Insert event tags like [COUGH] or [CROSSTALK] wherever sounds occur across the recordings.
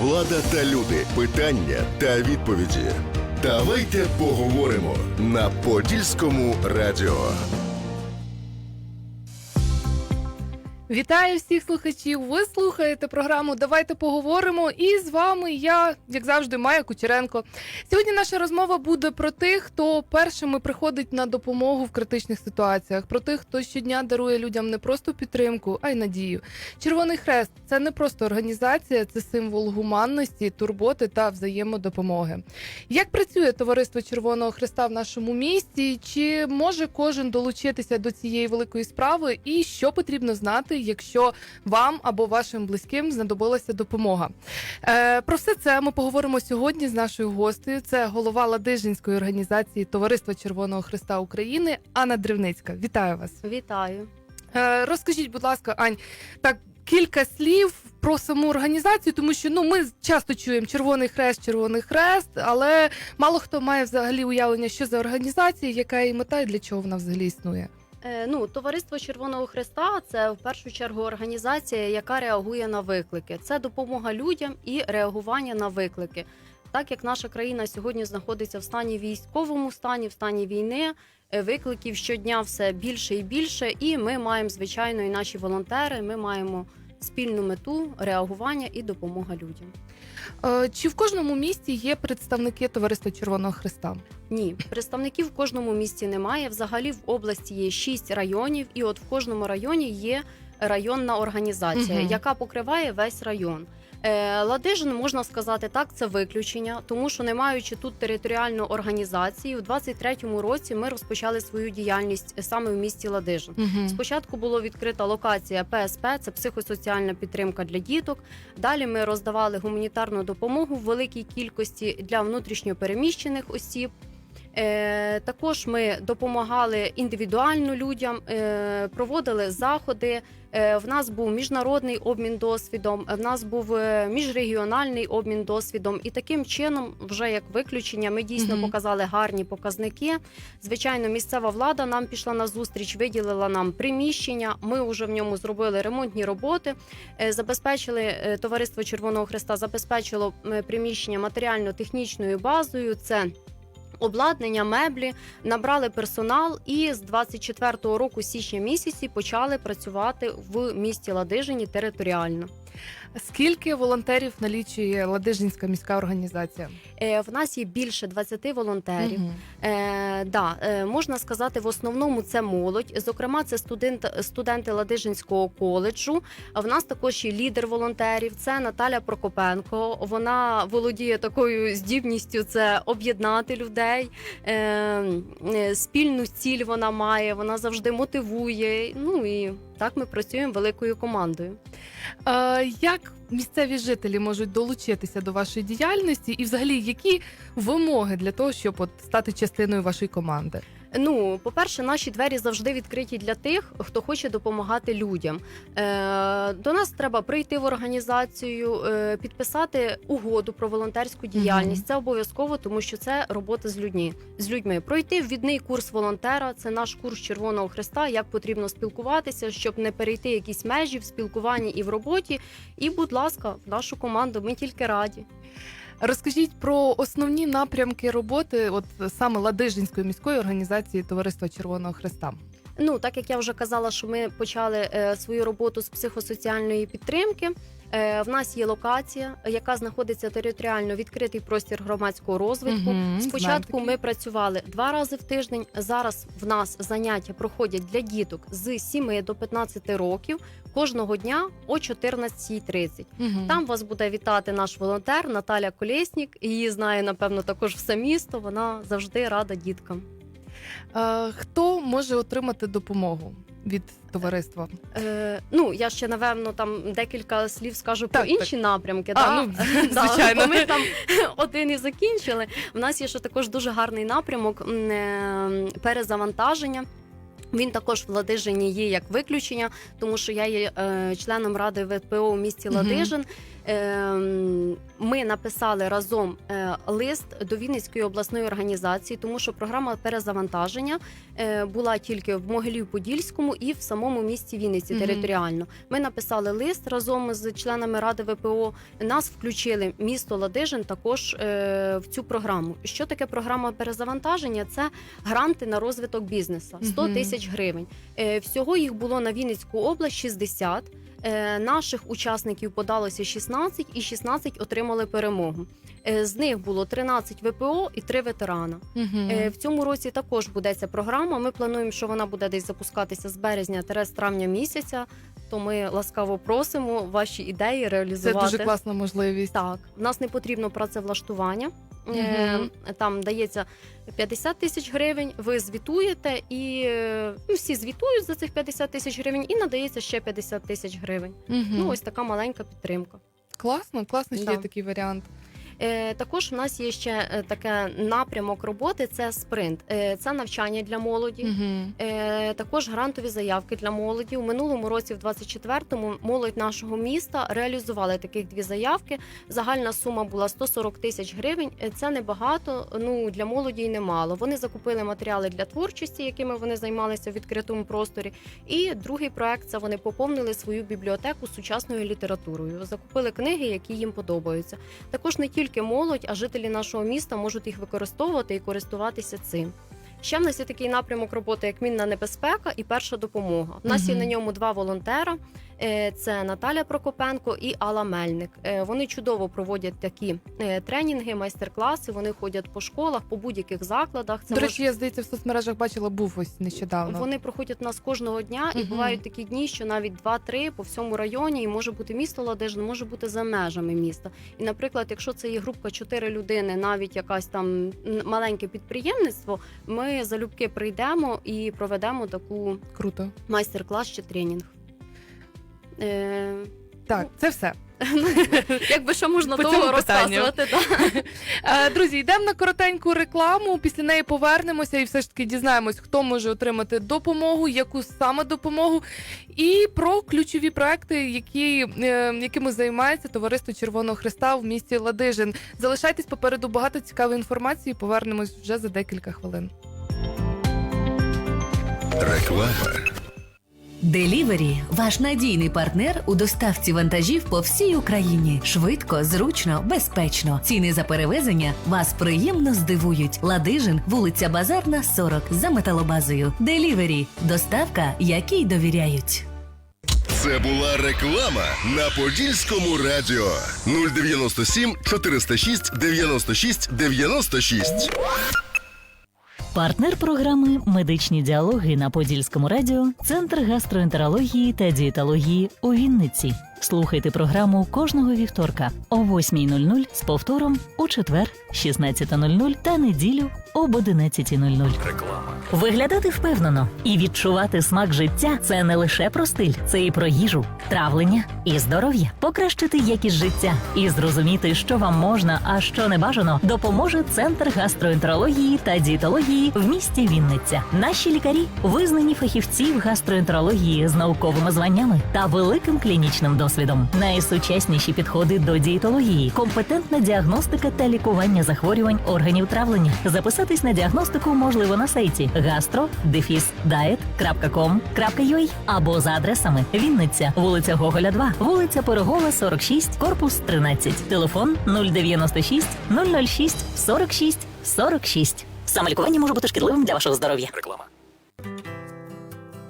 Влада та люди. Питання та відповіді. Давайте поговоримо на Подільському радіо. Вітаю всіх слухачів. Ви слухаєте програму Давайте поговоримо. І з вами я, як завжди, Майя Кучеренко. Сьогодні наша розмова буде про тих, хто першими приходить на допомогу в критичних ситуаціях, про тих, хто щодня дарує людям не просто підтримку, а й надію. Червоний хрест це не просто організація, це символ гуманності, турботи та взаємодопомоги. Як працює товариство Червоного Хреста в нашому місті? Чи може кожен долучитися до цієї великої справи? І що потрібно знати, якщо вам або вашим близьким знадобилася допомога? Е, про все це ми поговоримо сьогодні з нашою гостею. Це голова Ладижинської організації Товариства Червоного Хреста України Анна Древницька. Вітаю вас. Вітаю. Е, розкажіть, будь ласка, Ань, так кілька слів про саму організацію, тому що ну ми часто чуємо Червоний Хрест, Червоний Хрест, але мало хто має взагалі уявлення, що за організація, яка її мета і для чого вона взагалі існує. Е, ну, Товариство Червоного Христа це в першу чергу організація, яка реагує на виклики. Це допомога людям і реагування на виклики. Так як наша країна сьогодні знаходиться в стані військовому стані, в стані війни, е, викликів щодня все більше і більше. І ми маємо, звичайно, і наші волонтери. Ми маємо спільну мету реагування і допомога людям. Е, чи в кожному місті є представники Товариства Червоного Христа? Ні, представників в кожному місті немає. Взагалі в області є шість районів, і от в кожному районі є районна організація, угу. яка покриває весь район. Е, Ладижин можна сказати так, це виключення, тому що не маючи тут територіальну організацію, у 23-му році ми розпочали свою діяльність саме в місті Ладижин. Угу. Спочатку була відкрита локація ПСП, це психосоціальна підтримка для діток. Далі ми роздавали гуманітарну допомогу в великій кількості для внутрішньопереміщених осіб. Е, також ми допомагали індивідуально людям, е, проводили заходи. Е, в нас був міжнародний обмін досвідом, в нас був міжрегіональний обмін досвідом. І таким чином, вже як виключення, ми дійсно Мгм. показали гарні показники. Звичайно, місцева влада нам пішла на зустріч, виділила нам приміщення. Ми вже в ньому зробили ремонтні роботи. Забезпечили товариство Червоного Христа, забезпечило приміщення матеріально-технічною базою. Це Обладнання, меблі набрали персонал, і з 24-го року, січня місяці, почали працювати в місті Ладижині територіально. Скільки волонтерів налічує Ладижинська міська організація? Е, в нас є більше 20 волонтерів. Мгм. Е, да, е, можна сказати, в основному це молодь. Зокрема, це студент, студенти Ладижинського коледжу. А в нас також є лідер волонтерів. Це Наталя Прокопенко. Вона володіє такою здібністю це об'єднати людей. Е, е, спільну ціль вона має. Вона завжди мотивує. Ну і так ми працюємо великою командою. Е, як місцеві жителі можуть долучитися до вашої діяльності, і взагалі які вимоги для того, щоб от стати частиною вашої команди? Ну, по-перше, наші двері завжди відкриті для тих, хто хоче допомагати людям. Е, до нас треба прийти в організацію, е, підписати угоду про волонтерську діяльність. Мгм. Це обов'язково, тому що це робота з людьми. З людьми пройти ввідний курс волонтера. Це наш курс Червоного Христа. Як потрібно спілкуватися, щоб не перейти якісь межі в спілкуванні і в роботі. І, будь ласка, в нашу команду ми тільки раді. Розкажіть про основні напрямки роботи, от саме Ладижинської міської організації Товариства Червоного Хреста. Ну, так як я вже казала, що ми почали е, свою роботу з психосоціальної підтримки. Е, в нас є локація, яка знаходиться територіально відкритий простір громадського розвитку. Знаю Спочатку ми працювали два рази в тиждень. Зараз в нас заняття проходять для діток з 7 до 15 років кожного дня о 14.30. Мгм. Там вас буде вітати наш волонтер Наталя Колєснік. Її знає напевно також все місто. Вона завжди рада діткам. Е, хто може отримати допомогу від товариства? Е, ну, я ще напевно там декілька слів скажу Так, про інші напрямки. А, да? ну, [LAUGHS] Да, звичайно. бо ми там [LAUGHS] один і закінчили. У нас є ще також дуже гарний напрямок е, перезавантаження. Він також в Ладижині є як виключення, тому що я є е, членом ради ВПО у місті Ладижин. М, ми написали разом е, лист до Вінницької обласної організації, тому що програма перезавантаження е, була тільки в Могилів-Подільському і в самому місті Вінниці територіально. Ми написали лист разом з членами ради ВПО. Нас включили місто Ладижин також е, в цю програму. Що таке програма перезавантаження? Це гранти на розвиток бізнесу 100 тисяч гривень. Всього їх було на Вінницьку область 60. Е, наших учасників подалося 16 і 16 отримали перемогу. Е, з них було 13 ВПО і 3 ветерана. Е, В цьому році також буде ця програма. Ми плануємо, що вона буде десь запускатися з березня та з травня місяця. То ми ласкаво просимо ваші ідеї Це реалізувати. дуже класна можливість. Так, в нас не потрібно працевлаштування. Е, Там дається 50 тисяч гривень. Ви звітуєте, і ну, всі звітують за цих 50 тисяч гривень, і надається ще 50 тисяч гривень. Мгм. Ну ось така маленька підтримка. Класно, класно, що Да. є такий варіант. Е, також в нас є ще е, таке напрямок роботи: це спринт, Е, це навчання для молоді. Також грантові заявки для молоді. У минулому році, в 24-му, молодь нашого міста реалізували таких дві заявки. Загальна сума була 140 тисяч гривень. Це небагато, ну для молоді й немало. Вони закупили матеріали для творчості, якими вони займалися в відкритому просторі. І другий проект це вони поповнили свою бібліотеку сучасною літературою. Закупили книги, які їм подобаються. Також не тільки молодь, а жителі нашого міста можуть їх використовувати і користуватися цим. Ще в нас є такий напрямок роботи, як мінна небезпека і перша допомога. У нас є на ньому два волонтера: це Наталя Прокопенко і Алла Мельник. Е, Вони чудово проводять такі е, тренінги, майстер-класи. Вони ходять по школах, по будь-яких закладах. Це До мож- я здається, в соцмережах бачила, був ось нещодавно. вони проходять у нас кожного дня, і Мгм. бувають такі дні, що навіть 2-3 по всьому районі, і може бути місто Ладижин, може бути за межами міста. І, наприклад, якщо це є група 4 людини, навіть якась там маленьке підприємництво, ми залюбки прийдемо і проведемо таку Круто. майстер-клас чи тренінг. Е, Так, це все. ну, [LAUGHS] якби що можна По довго цьому питанню. розказувати. Да. Е, Друзі, йдемо на коротеньку рекламу. Після неї повернемося і все ж таки дізнаємось, хто може отримати допомогу, яку саме допомогу, і про ключові проекти, які, е, якими займається товариство Червоного Христа в місті Ладижин. Залишайтесь попереду багато цікавої інформації. Повернемось вже за декілька хвилин. Реклама. Делівері ваш надійний партнер у доставці вантажів по всій Україні. Швидко, зручно, безпечно. Ціни за перевезення вас приємно здивують. Ладижин, вулиця Базарна, 40 за металобазою. Делівері доставка, якій довіряють. Це була реклама на Подільському радіо 097 406 96 96. Партнер програми Медичні діалоги на Подільському радіо Центр гастроентерології та дієтології у Вінниці. Слухайте програму кожного вівторка о 8.00 з повтором у четвер, 16.00 та неділю об 11.00. Виглядати впевнено і відчувати смак життя це не лише про стиль, це і про їжу, травлення і здоров'я. Покращити якість життя і зрозуміти, що вам можна, а що не бажано, допоможе центр гастроентерології та дієтології в місті Вінниця. Наші лікарі визнані фахівці в гастроентерології з науковими званнями та великим клінічним досвідом. Найсучасніші підходи до дієтології, компетентна діагностика та лікування захворювань органів травлення. Записатись на діагностику можливо на сайті gastro-diet.com.ua або за адресами Вінниця, вулиця Гоголя 2, вулиця Пирогова, 46, корпус 13, телефон 096 006 46 46. Самолікування може бути шкідливим для вашого здоров'я. Реклама.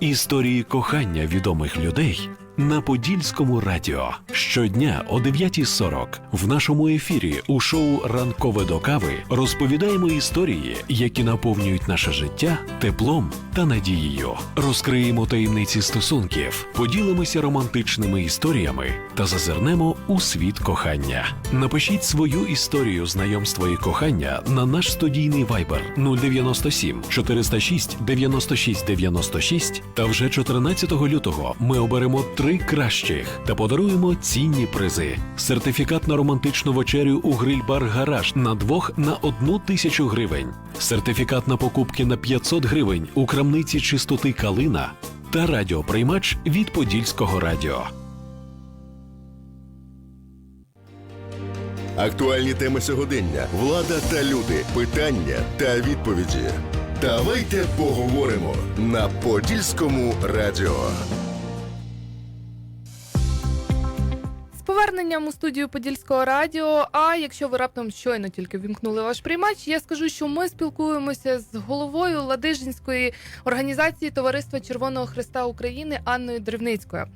Історії кохання відомих людей на Подільському радіо щодня о 9.40 в нашому ефірі у шоу Ранкове до кави розповідаємо історії, які наповнюють наше життя теплом та надією. Розкриємо таємниці стосунків, поділимося романтичними історіями та зазирнемо у світ кохання. Напишіть свою історію знайомства і кохання на наш студійний вайбер 097 406 96 96 та вже 14 лютого ми оберемо три кращих та подаруємо цінні призи: сертифікат на романтичну вечерю у гриль-бар Гараж на двох на одну тисячу гривень, сертифікат на покупки на 500 гривень у крамниці чистоти Калина та радіоприймач від Подільського радіо. Актуальні теми сьогодення, влада та люди, питання та відповіді. Давайте поговоримо на Подільському радіо. Поверненням у студію Подільського радіо. А якщо ви раптом щойно тільки вімкнули ваш приймач, я скажу, що ми спілкуємося з головою Ладижинської організації Товариства Червоного Христа України Анною Древницькою.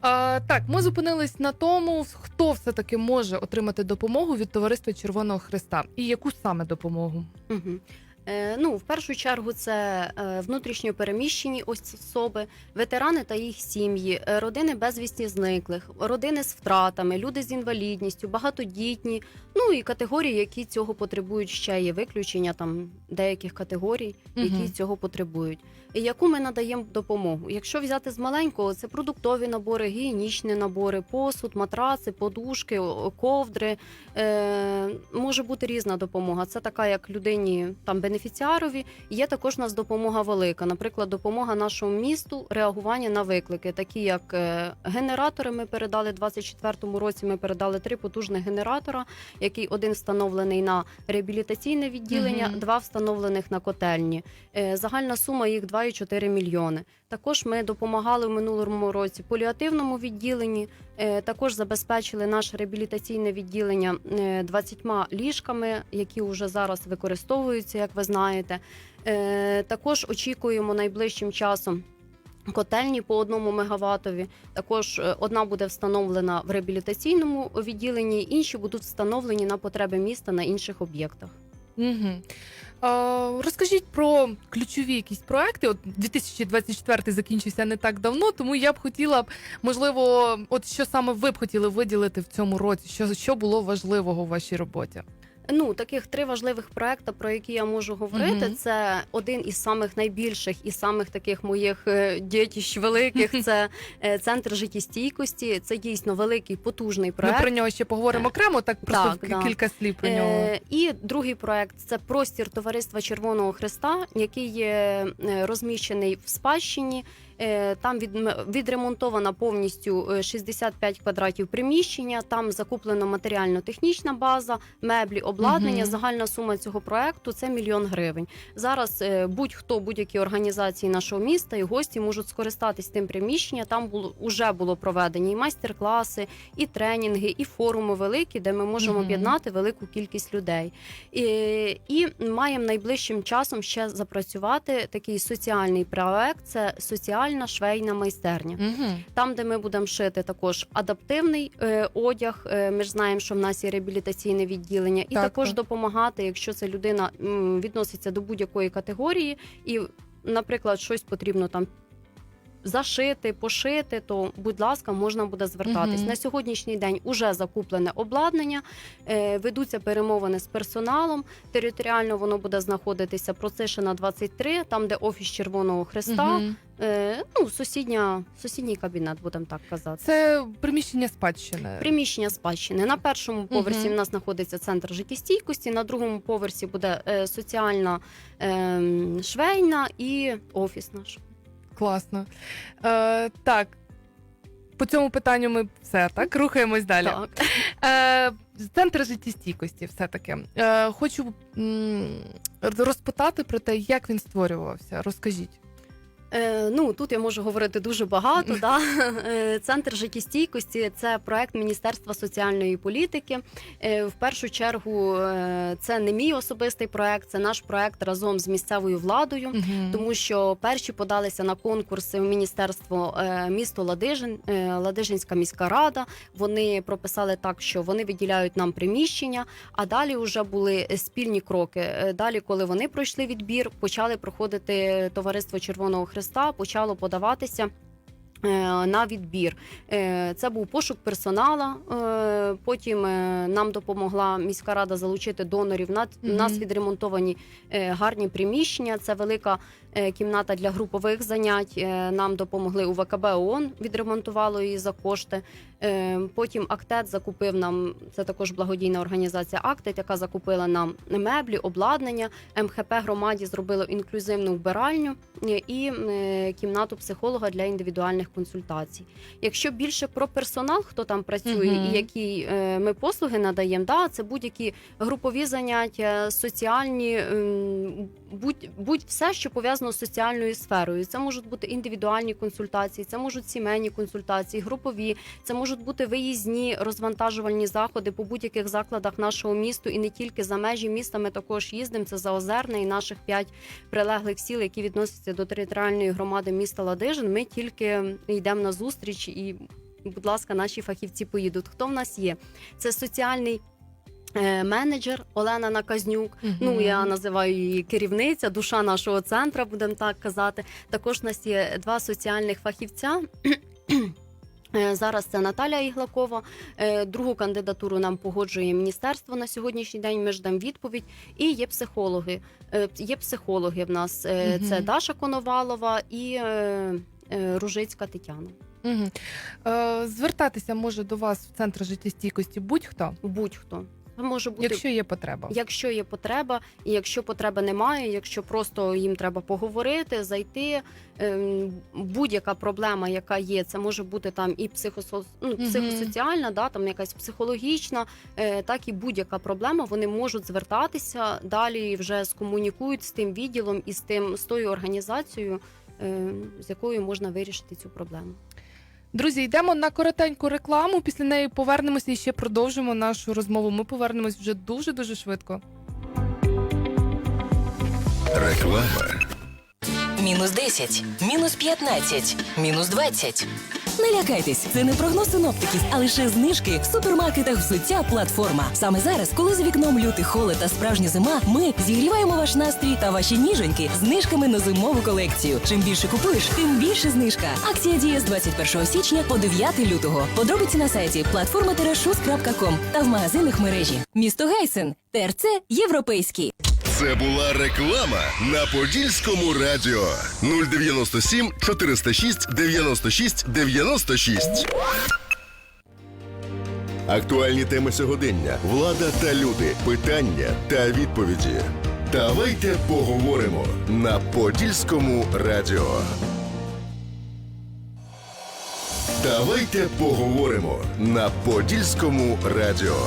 А, так, ми зупинились на тому, хто все таки може отримати допомогу від Товариства Червоного Христа і яку саме допомогу. Мгм. Е, Ну, в першу чергу, це е, внутрішньо переміщені особи, ветерани та їх сім'ї, е, родини безвісні зниклих, родини з втратами, люди з інвалідністю, багатодітні, ну і категорії, які цього потребують. Ще є виключення там деяких категорій, які угу. цього потребують. Яку ми надаємо допомогу? Якщо взяти з маленького, це продуктові набори, гігієнічні набори, посуд, матраци, подушки, ковдри. Е, може бути різна допомога. Це така, як людині там бенефіціарові. Є також у нас допомога велика. Наприклад, допомога нашому місту реагування на виклики, такі як е, генератори. Ми передали 24-му році. Ми передали три потужних генератора, який один встановлений на реабілітаційне відділення, Мгм. два встановлених на котельні. Е, Загальна сума їх 2,4 мільйони. Також ми допомагали в минулому році поліативному відділенні. Е, Також забезпечили наше реабілітаційне відділення е, 20 ліжками, які вже зараз використовуються, як ви знаєте. Е, Також очікуємо найближчим часом. Котельні по одному мегаватові. Також е, одна буде встановлена в реабілітаційному відділенні, інші будуть встановлені на потреби міста на інших об'єктах. Угу. Розкажіть про ключові якісь проекти. От 2024 закінчився не так давно, тому я б хотіла б, можливо, от що саме ви б хотіли виділити в цьому році, що, що було важливого в вашій роботі? Ну, таких три важливих проекти, про які я можу говорити. Мгм. Це один із самих найбільших і самих таких моїх е, дітищ великих. [LAUGHS] Це е, центр життєстійкості. Це дійсно великий потужний Ми про нього ще поговоримо окремо, так просто Так, да. кілька слів про нього. Е, і другий проект це простір товариства Червоного Христа, який є розміщений в спадщині. Е, Там від, відремонтована повністю е, 65 квадратів приміщення. Там закуплена матеріально-технічна база, меблі, обладнання. Мгм. Загальна сума цього проекту це мільйон гривень. Зараз е, будь-хто, будь-які організації нашого міста і гості можуть скористатись тим приміщенням. Там було уже було проведені і майстер-класи, і тренінги, і форуми великі, де ми можемо об'єднати велику кількість людей. І, і маємо найближчим часом ще запрацювати такий соціальний проект. Це соціальна швейна майстерня. Угу. Там, де ми будемо шити також адаптивний е, одяг. Е, ми ж знаємо, що в нас є реабілітаційне відділення, і Так, також так. допомагати, якщо ця людина м, відноситься до будь-якої категорії, і, наприклад, щось потрібно там. Зашити, пошити, то будь ласка, можна буде звертатись. Мгм. На сьогоднішній день уже закуплене обладнання, е, ведуться перемовини з персоналом. Територіально воно буде знаходитися Процишина 23, там де офіс Червоного Христа. Угу. Е, ну, сусідня, сусідній кабінет, будемо так казати. Це приміщення спадщини. Приміщення спадщини. На першому поверсі Мгм. в нас знаходиться центр життєстійкості, на другому поверсі буде е, соціальна е, швейна і офіс наш. Класно. Е, так. По цьому питанню ми все так рухаємось далі. Так. Е, Центр життєстійкості, все таки. Е, хочу м, розпитати про те, як він створювався. Розкажіть. Е, ну тут я можу говорити дуже багато. да? [LAUGHS] Е, Центр життєстійкості це проект Міністерства соціальної політики. Е, в першу чергу, це не мій особистий проект, це наш проект разом з місцевою владою. Мгм. Тому що перші подалися на конкурси в міністерство місто Ладижин, Ладижинська міська рада. Вони прописали так, що вони виділяють нам приміщення. А далі вже були спільні кроки. Далі, коли вони пройшли відбір, почали проходити товариство Червоного Христа, почало подаватися. е, На відбір Е, це був пошук персонала. е, Потім нам допомогла міська рада залучити донорів. На- У нас відремонтовані гарні приміщення. Це велика кімната для групових занять. Е, Нам допомогли у ВКБ ООН, відремонтувало її за кошти. Е, Потім Актет закупив нам це також благодійна організація Актет, яка закупила нам меблі, обладнання. МХП громаді зробило інклюзивну вбиральню е, і е, кімнату психолога для індивідуальних консультацій. Якщо більше про персонал, хто там працює Мгм. і які е, ми послуги надаємо, да, це будь-які групові заняття, соціальні, ем, будь, будь все, що пов'язано з соціальною сферою. Це можуть бути індивідуальні консультації, це можуть сімейні консультації, групові, це можуть бути виїзні розвантажувальні заходи по будь-яких закладах нашого місту і не тільки за межі міста. Ми також їздимо. Це Заозерне і наших п'ять прилеглих сіл, які відносяться до територіальної громади міста Ладижин. Ми тільки йдемо на зустріч і, будь ласка, наші фахівці поїдуть. Хто в нас є? Це соціальний. Е, Менеджер Олена Наказнюк, ну я називаю її керівниця, душа нашого центру, будемо так казати. Також у нас є два соціальних фахівця. Е, Зараз це Наталя Іглакова. Е, Другу кандидатуру нам погоджує міністерство на сьогоднішній день. Ми ждемо відповідь. І є психологи. Є психологи в нас. Е, Це Даша Коновалова і Ружицька Тетяна. Мгм. Е, Звертатися може до вас в центр життєстійкості будь-хто, Будь-хто. Може бути якщо є потреба. Якщо є потреба, і якщо потреби немає, якщо просто їм треба поговорити, зайти. ем, Будь-яка проблема, яка є, це може бути там і психосо... ну, психосоціальна, да, там якась психологічна, е, так і будь-яка проблема. Вони можуть звертатися далі вже скомунікують з тим відділом і з тим з тою організацією, е, з якою можна вирішити цю проблему. Друзі, йдемо на коротеньку рекламу. Після неї повернемося і ще продовжимо нашу розмову. Ми повернемось вже дуже дуже швидко. Реклама. Мінус 10, мінус 15, мінус 20. Не лякайтесь, це не прогноз синоптиків, а лише знижки в супермаркетах взуття платформа. Саме зараз, коли за вікном лютий холод та справжня зима, ми зігріваємо ваш настрій та ваші ніженьки знижками на зимову колекцію. Чим більше купуєш, тим більше знижка. Акція діє з 21 січня по 9 лютого. Подробиці на сайті платформа-шус.ком та в магазинах мережі. Місто Гейсен, ТРЦ Європейський. Це була реклама на Подільському радіо 097 406 96 96. Актуальні теми сьогодення, влада та люди, питання та відповіді. Давайте поговоримо на Подільському радіо. Давайте поговоримо на Подільському радіо.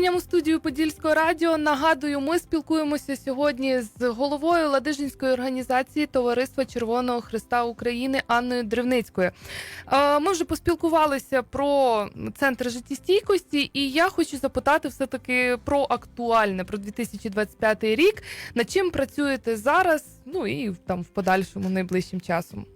Поверненням у студію Подільського радіо нагадую, ми спілкуємося сьогодні з головою Ладижинської організації Товариства Червоного Христа України Анною Древницькою. Ми вже поспілкувалися про центр життєстійкості, і я хочу запитати все-таки про актуальне, про 2025 рік. Над чим працюєте зараз? Ну і там в подальшому найближчим часом.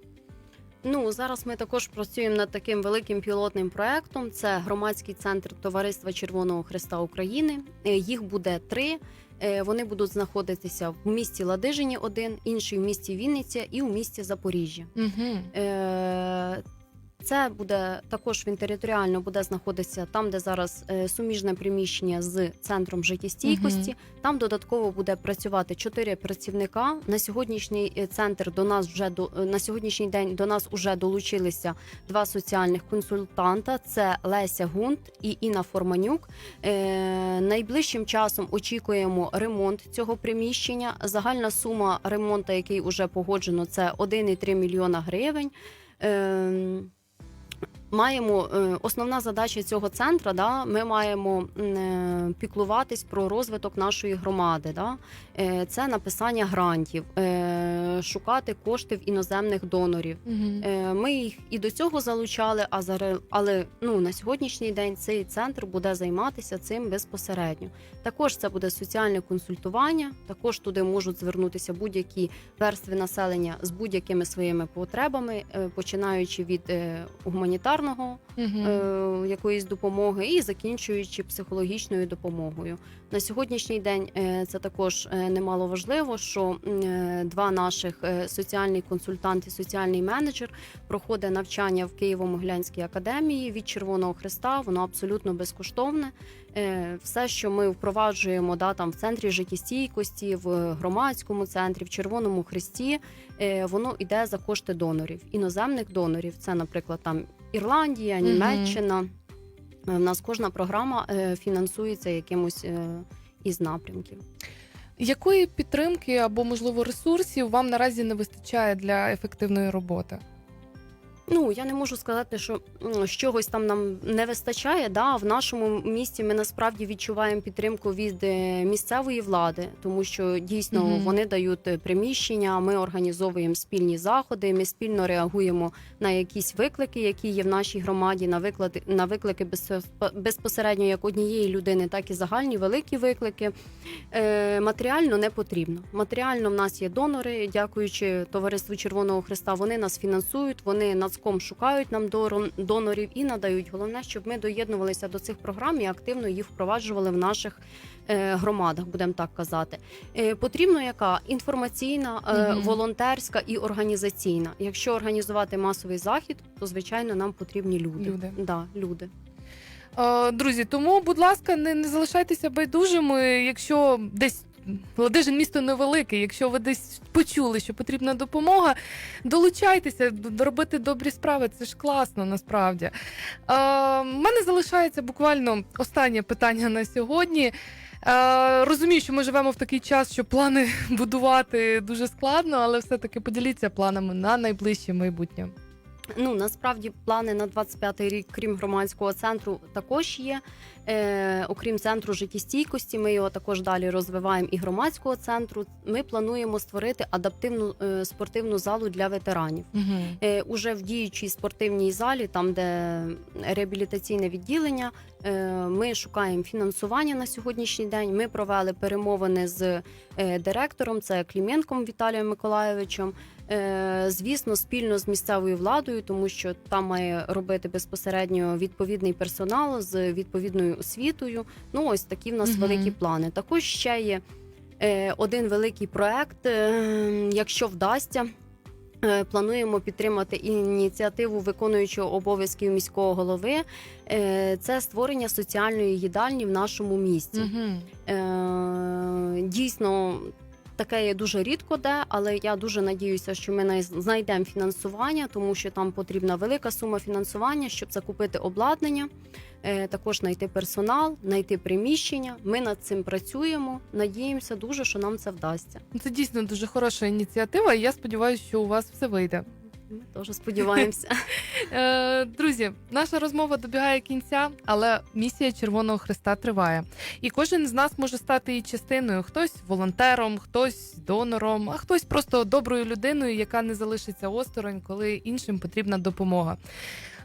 Ну зараз ми також працюємо над таким великим пілотним проектом. Це громадський центр Товариства Червоного Христа України. Е, Їх буде три. Е, Вони будуть знаходитися в місті Ладижині, один, інший в місті Вінниця і у місті Запоріжжя. Угу. Це буде також він територіально буде знаходитися там, де зараз е, суміжне приміщення з центром життєстійкості. Мгм. Там додатково буде працювати чотири працівника. На сьогоднішній е, центр до нас вже до е, на сьогоднішній день до нас вже долучилися два соціальних консультанта: це Леся Гунт і Інна Форманюк. Е, найближчим часом очікуємо ремонт цього приміщення. Загальна сума ремонту, який вже погоджено, це 1,3 мільйона гривень. Е, Маємо е, основна задача цього центру, да, ми маємо е, піклуватись про розвиток нашої громади. Да. Е, Це написання грантів, шукати кошти в іноземних донорів. Угу. Ми їх і до цього залучали, а зараз, але ну на сьогоднішній день цей центр буде займатися цим безпосередньо. Також це буде соціальне консультування. Також туди можуть звернутися будь-які верстви населення з будь-якими своїми потребами, починаючи від гуманітарної гуманітарного Мгм. е, якоїсь допомоги і закінчуючи психологічною допомогою. На сьогоднішній день е, це також е, немало важливо, що е, два наших е, соціальний консультант і соціальний менеджер проходить навчання в Києво-Могилянській академії від Червоного Христа. Воно абсолютно безкоштовне. Все, що ми впроваджуємо, да, там в центрі життєстійкості, в громадському центрі, в Червоному Христі, воно йде за кошти донорів, іноземних донорів. Це, наприклад, там Ірландія, Німеччина. Угу. В нас кожна програма е, фінансується якимось е, із напрямків. Якої підтримки або можливо ресурсів вам наразі не вистачає для ефективної роботи? Ну я не можу сказати, що чогось там нам не вистачає. Да, в нашому місті ми насправді відчуваємо підтримку від е, місцевої влади, тому що дійсно Мгм. вони дають е, приміщення. Ми організовуємо спільні заходи. Ми спільно реагуємо на якісь виклики, які є в нашій громаді. На виклики на виклики безпос- безпосередньо як однієї людини, так і загальні великі виклики. Е, матеріально не потрібно. Матеріально в нас є донори, дякуючи товариству Червоного Христа. Вони нас фінансують, вони нацком шукають нам донорів і надають. Головне, щоб ми доєднувалися до цих програм і активно їх впроваджували в наших е, громадах, будемо так казати. Е, потрібно яка інформаційна, е, волонтерська і організаційна. Якщо організувати масовий захід, то звичайно нам потрібні люди. Люди. Да, люди. Друзі, тому, будь ласка, не, не залишайтеся байдужими, якщо десь. Ладижин місто невелике. Якщо ви десь почули, що потрібна допомога, долучайтеся робити добрі справи. Це ж класно насправді. В мене залишається буквально останнє питання на сьогодні. Е, розумію, що ми живемо в такий час, що плани [LAUGHS] будувати дуже складно, але все-таки поділіться планами на найближче майбутнє. Ну насправді плани на 25-й рік, крім громадського центру, також є. Е, окрім центру життєстійкості, ми його також далі розвиваємо і громадського центру. Ми плануємо створити адаптивну е, спортивну залу для ветеранів. Угу. Е, уже в діючій спортивній залі, там де реабілітаційне відділення, е, ми шукаємо фінансування на сьогоднішній день. Ми провели перемовини з е, директором, це Кліменком Віталієм Миколайовичем. Е, Звісно, спільно з місцевою владою, тому що там має робити безпосередньо відповідний персонал з відповідною освітою. Ну ось такі в нас Мгм. великі плани. Також ще є е, один великий проект, е, якщо вдасться. Е, Плануємо підтримати ініціативу виконуючого обов'язків міського голови. Це створення соціальної їдальні в нашому місті. Угу. Дійсно, таке є дуже рідко де, але я дуже надіюся, що ми знайдемо фінансування, тому що там потрібна велика сума фінансування, щоб закупити обладнання, також знайти персонал, знайти приміщення. Ми над цим працюємо. Надіємося дуже, що нам це вдасться. Це дійсно дуже хороша ініціатива, і я сподіваюся, що у вас все вийде. Ми теж сподіваємося. [LAUGHS] Е, друзі, наша розмова добігає кінця, але місія Червоного Христа триває. І кожен з нас може стати її частиною: хтось волонтером, хтось донором, а хтось просто доброю людиною, яка не залишиться осторонь, коли іншим потрібна допомога.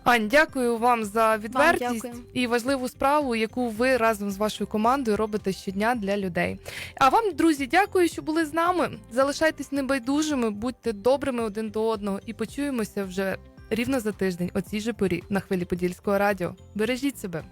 Ань, дякую вам за відвертість вам і важливу справу, яку ви разом з вашою командою робите щодня для людей. А вам, друзі, дякую, що були з нами. Залишайтесь небайдужими, будьте добрими один до одного і почуємося вже рівно за тиждень о цій же порі на хвилі Подільського радіо. Бережіть себе.